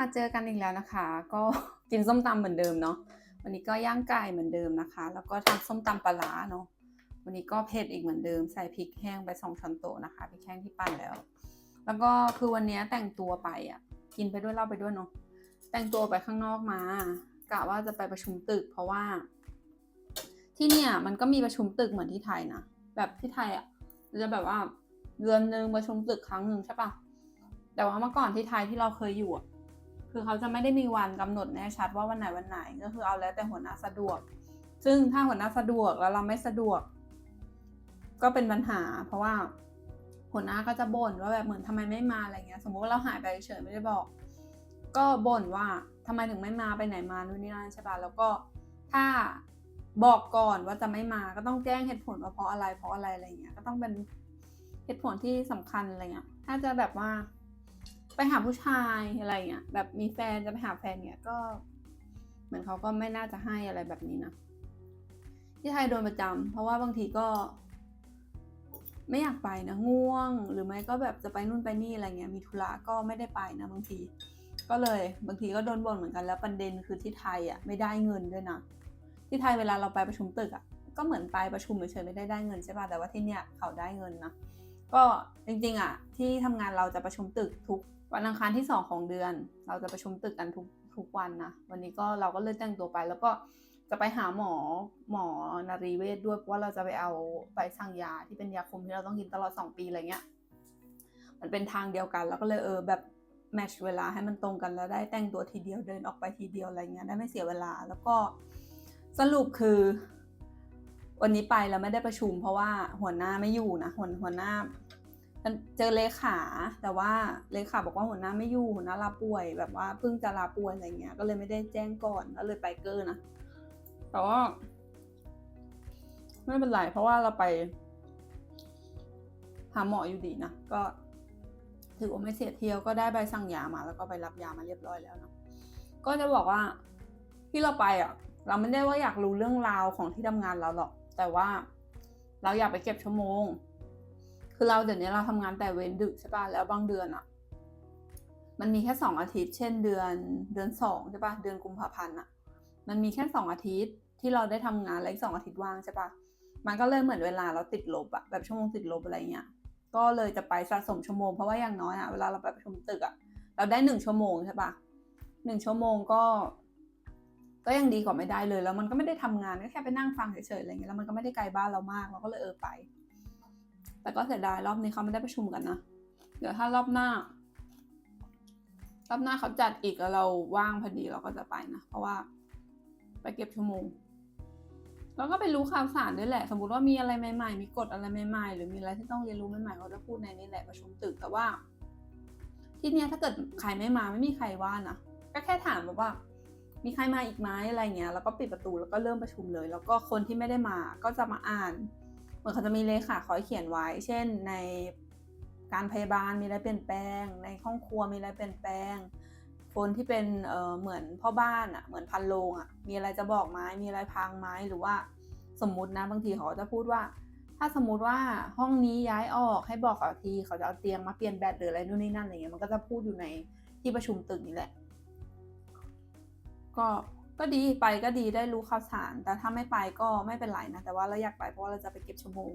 มาเจอกันอีกแล้วนะคะ ก็กินส้มตำเหมือนเดิมเนาะวันนี้ก็ย่างไก่เหมือนเดิมนะคะ แล้วก็ทำส้มตำปลาร้าเนาะวันนี้ก็เผ็ดอีกเหมือนเดิมใส่พริกแห้งไปสองช้อนโต๊ะนะคะพริกแห้งที่ปั่นแล้ว แล้วก็คือวันนี้แต่งตัวไปอะ กินไปด้วยเล่าไปด้วยเนาะแต่งตัวไปข้างนอกมากะว่าจะไปประชุมตึก เพราะว่า ที่เนี่ยมันก็มีประชุมตึกเหมือนที่ไทยนะแบบที่ไทยอะจะแบบว่าเดือนหนึ่งประชุมตึกครั้งหนึ่งใช่ปะแต่ว่าเมื่อก่อนที่ไทยที่เราเคยอยู่อะ คือเขาจะไม่ได้มีวันกำหนดแน่ชัดว่าวันไหนวันไหนก็คือเอาแล้วแต่หัวหน้าสะดวก ซึ่งถ้าหัวหน้าสะดวกแล้วเราไม่สะดวก ก็เป็นปัญหา เพราะว่าหัวหน้าก็จะบ่นว่าแบบเหมือนทำไมไม่มาอะไรเงี้ย สมมติว่าเราหายไปเฉยไม่ได้บอก ก็บ่นว่าทำไมถึงไม่มาไปไหนมานู่นนี่นั่นใช่ปะแล้วก็ถ้าบอกก่อนว่าจะไม่มาก็ต้องแจ้งเหตุผลว่าเพราะอะไรเพราะอะไรอะไรเงี้ยก็ต้องเป็นเหตุผลที่สำคัญอะไรเงี้ยถ้าจะแบบว่า ไปหาผู้ชายอะไรเงี้ยแบบมีแฟนจะไปหาแฟนเงี้ยก็ เหมือนเขาก็ไม่น่าจะให้อะไรแบบนี้นะที่ไทยโดนประจำเพราะว่าบางทีก็ ไม่อยากไปนะง่วง หรือไม่ก็แบบจะไปนู่นไปนี่อะไรเงี้ยมีธุระก็ไม่ได้ไปนะบางที ก็เลยบางทีก็โดนบ่นเหมือนกันแล้วประเด็นคือที่ไทยอะไม่ได้เงินด้วยนะที่ไทยเวลาเราไปประชุมตึกอะก็เหมือนไปประชุมเฉยๆไม่ได้ได้เงินใช่ป่ะแต่ว่าที่เนี่ยเขาได้เงินนะก็จริงๆอะที่ทำงานเราจะประชุมตึกทุก วันอังคารที่สองของเดือน เราจะประชุมตึกกันทุกทุกวันนะ วันนี้ก็เราก็เลยแต่งตัวไป แล้วก็จะไปหาหมอหมอนารีเวชด้วยเพราะว่าเราจะไปเอาไปสั่งยาที่เป็นยาคุมที่เราต้องกินตลอด 2 ปีอะไรเงี้ย มันเป็นทางเดียวกัน แล้วก็เลยเออแบบแมชเวลาให้มันตรงกันแล้วได้แต่งตัวทีเดียวเดินออกไปทีเดียวอะไรเงี้ยได้ไม่เสียเวลา แล้วก็สรุปคือ วันนี้ไปแล้วไม่ได้ประชุม เพราะว่าหัวหน้าไม่อยู่นะหัวหัวหน้า เจอเลขาแต่ว่าเลขาบอกว่าหัวหน้าไม่อยู่หัวหน้าลาป่วย แบบว่าเพิ่งจะลาป่วยอะไรเงี้ย ก็เลยไม่ได้แจ้งก่อนก็เลยไปเกอร์นะแต่ว่าไม่เป็นไรเพราะว่าเราไปหาหมออยู่ดีนะก็ถือว่าไม่เสียเที่ยวก็ได้ใบสั่งยามา แล้วก็ไปรับยามาเรียบร้อยแล้วเนาะก็จะบอกว่าที่เราไปอะ เราไม่ได้ว่าอยากรู้เรื่องราวของที่ทำงานเราหรอก แต่ว่าเราอยากไปเก็บชั่วโมง คือเราเดี๋ยวนี้เราทำงานแต่เว้นดึกใช่ป่ะแล้วบางเดือนอะมันมีแค่สองอาทิตย์ เช่นเดือนเดือนสองใช่ป่ะเดือนกุมภาพันธ์อะมันมีแค่สองอาทิตย์ที่เราได้ทำงานแล้วอีกสองอาทิตย์ว่างใช่ป่ะมันก็เลยเหมือนเวลาเราติดลบอะแบบชั่วโมงติดลบอะไรเงี้ยก็เลยจะไปสะสมชั่วโมงเพราะว่าอย่างน้อยอะเวลาเราไปประชุมตึกอะเราได้หนึ่งชั่วโมงใช่ปะหนึ่งชั่วโมงก็ ก็ยังดีกว่าไม่ได้เลย แล้วมันก็ไม่ได้ทำงานก็แค่ไปนั่งฟังเฉยๆอะไรเงี้ยแล้วมันก็ไม่ได้ไกลบ้านเรามากเราก็เลยเออไป แต่ก็เสียดายรอบนี้เขาไม่ได้ประชุมกันนะ เดี๋ยวถ้ารอบหน้า รอบหน้าเขาจัดอีกแล้วเราว่างพอดีเราก็จะไปนะ เพราะว่าไปเก็บชั่วโมง แล้วก็ไปรู้ข่าวสารด้วยแหละ สมมติว่ามีอะไรใหม่ๆ มีกฎอะไรใหม่ๆ หรือมีอะไรที่ต้องเรียนรู้ใหม่ๆเขาจะพูดในนี้แหละประชุมตึกแต่ว่า ที่เนี้ยถ้าเกิดใครไม่มาไม่มีใครว่านะก็แค่ถามแบบว่า มีใครมาอีกไหมอะไรเงี้ย แล้วก็ปิดประตูแล้วก็เริ่มประชุมเลย แล้วก็คนที่ไม่ได้มาก็จะมาอ่าน เหมือนเขาจะมีเลขาคอยเขียนไว้ เช่นในการพยาบาลมีอะไรเปลี่ยนแปลง ในห้องครัวมีอะไรเปลี่ยนแปลง คนที่เป็นเเหมือนพ่อบ้านอะ่ะเหมือนพันโลงอะ่ะมีอะไรจะบอกไหมมีอะไรพังไหมหรือว่าสมมตินะบางทีเขาจะพูดว่า ถ้าสมมติว่าห้องนี้ย้ายออกให้บอกเขาทีเขาจะเอาเตียงมาเปลี่ยนแบตหรืออะไรนู่นนี่นั่นอะไรเงี้ยมันก็จะพูดอยู่ในที่ประชุมตึกนี่แหละ ก็ ก็ดีไปก็ดีได้รู้ข่าวสาร แต่ถ้าไม่ไปก็ไม่เป็นไรนะ แต่ว่าเราอยากไปเพราะว่าเราจะไปเก็บชั่วโมง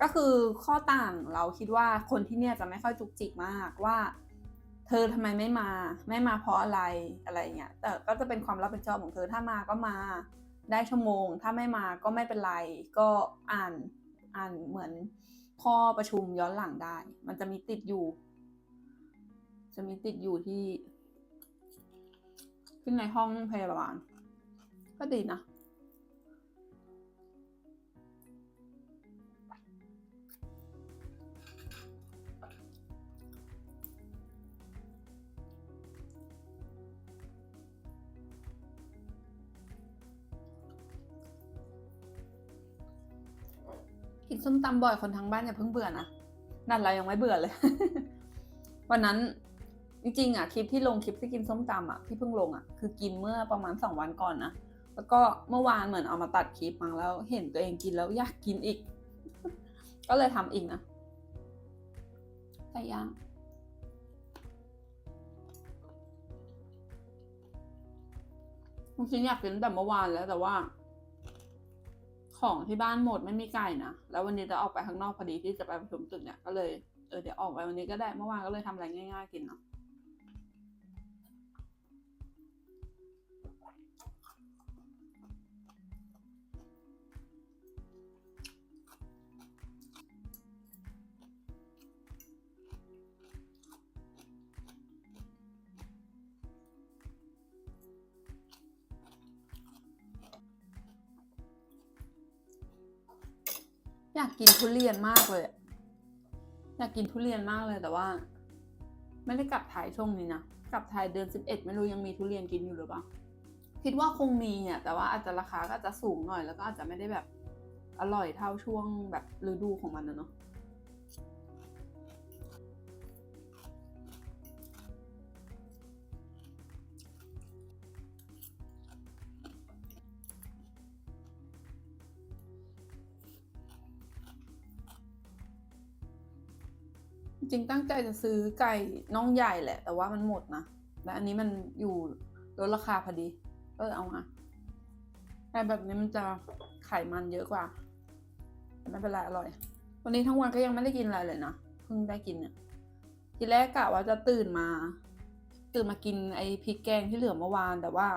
ก็คือข้อต่างเราคิดว่าคนที่เนี่ยจะไม่ค่อยจุกจิกมากว่า เธอทำไมไม่มา ไม่มาเพราะอะไรอะไรเงี้ยแต่ก็จะเป็นความรับผิดชอบของเธอถ้ามาก็มาได้ชั่วโมง ถ้าไม่มาก็ไม่เป็นไร ก็อ่านอ่านเหมือนข้อประชุมย้อนหลังได้ มันจะมีติดอยู่ จะมีติดอยู่ที่ขึ้นในห้องพยาบาล ก็ดีนะ กินส้มตำบ่อยคนทั้งบ้านอย่าเพิ่งเบื่อนะ นั่นเรายังไม่เบื่อเลย วันนั้นจริงๆอะคลิปที่ลงคลิปที่กินส้มตำอะที่เพิ่งลงอะคือกินเมื่อประมาณสองวันก่อนนะ แล้วก็เมื่อวานเหมือนเอามาตัดคลิปมาแล้ว เห็นตัวเองกินแล้วอยากกินอีก ก็เลยทำอีกนะไก่ย่างจริงอยากกินแต่เมื่อวานแล้วแต่ว่า ของที่บ้านหมดไม่มีไก่นะแล้ววันนี้จะออกไปข้างนอกพอดีที่จะไปประชุมตึกเนี่ยก็เลยเออเดี๋ยวออกไปวันนี้ก็ได้เมื่อวานก็เลยทำอะไรง่าย ๆ กินเนาะ อยากกินทุเรียนมากเลย อยากกินทุเรียนมากเลยแต่ว่า ไม่ได้กลับไทยช่วงนี้นะ กลับไทยเดือนสิบเอ็ดไม่รู้ยังมีทุเรียนกินอยู่หรือเปล่า คิดว่าคงมีเนี่ยแต่ว่าอาจจะราคาก็จจะสูงหน่อยแล้วก็อาจจะไม่ได้แบบอร่อยเท่าช่วงแบบฤดูของมันนะเนาะ จริงตั้งใจจะซื้อไก่น่องใหญ่แหละ แต่ว่ามันหมดนะและอันนี้มันอยู่ลดราคาพอดี ก็เลยเอามาไก่แบบนี้มันจะไขมันเยอะกว่าไม่เป็นไรอร่อย วันนี้ทั้งวันก็ยังไม่ได้กินอะไรเลยนะเพิ่งได้กินเนี่ยทีแรกกะว่าจะตื่นมา ตื่นมากินไอ้พริกแกงที่เหลือเมื่อวานแต่ว่า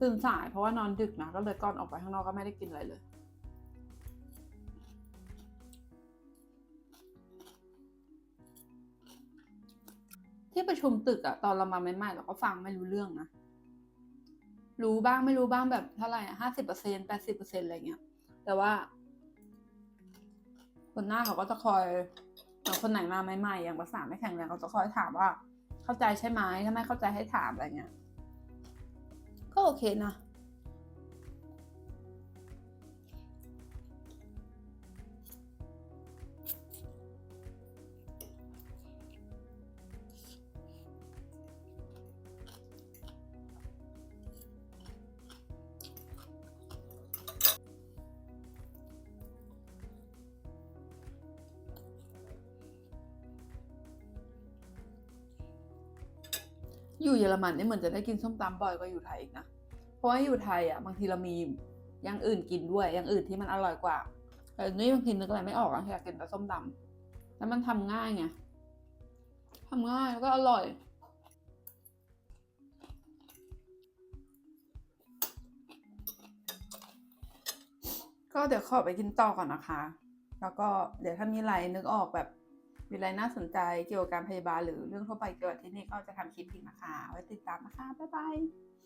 ตื่นสายเพราะว่านอนดึกนะก็เลยก่อนออกไปข้างนอกก็ไม่ได้กินอะไรเลย ที่ประชุมตึกอะตอนเรามาใหม่ๆเราก็ฟังไม่รู้เรื่องนะรู้บ้างไม่รู้บ้างแบบเท่าไหร่ห้าสิบเปอร์เซ็นแปดสิบเปอร์เซ็นอะไรเงี้ย แต่ว่า คนหน้าเขาก็จะคอยคนไหนมาใหม่ๆอย่างภาษาไม่แข็งแรงเขาจะคอยถามว่า เข้าใจใช่ไหมถ้าไม่เข้าใจให้ถามอะไรเงี้ย ก็โอเคนะ อยู่เยอรมันเนี่ยเหมือนจะได้กินส้มตำบ่อยกว่าอยู่ไทยอีกนะ เพราะว่าอยู่ไทยอะบางทีเรามีอย่างอื่นกินด้วยอย่างอื่นที่มันอร่อยกว่าแต่นี่บางทีนึกอะไรไม่ออกอะอยากกินแต่ส้มตำแล้วมันทำง่ายไงทำง่ายแล้วก็อร่อย ก็เดี๋ยวขอไปกินต่อก่อนนะคะ แล้วก็เดี๋ยวถ้ามีอะไรนึกออกแบบ มีอะไรน่าสนใจเกี่ยวกับการพยาบาลหรือเรื่องทั่วไปเกี่ยวกับที่นี่ก็จะทำคลิปอีกนะคะ ไว้ติดตามนะคะ บ๊ายบาย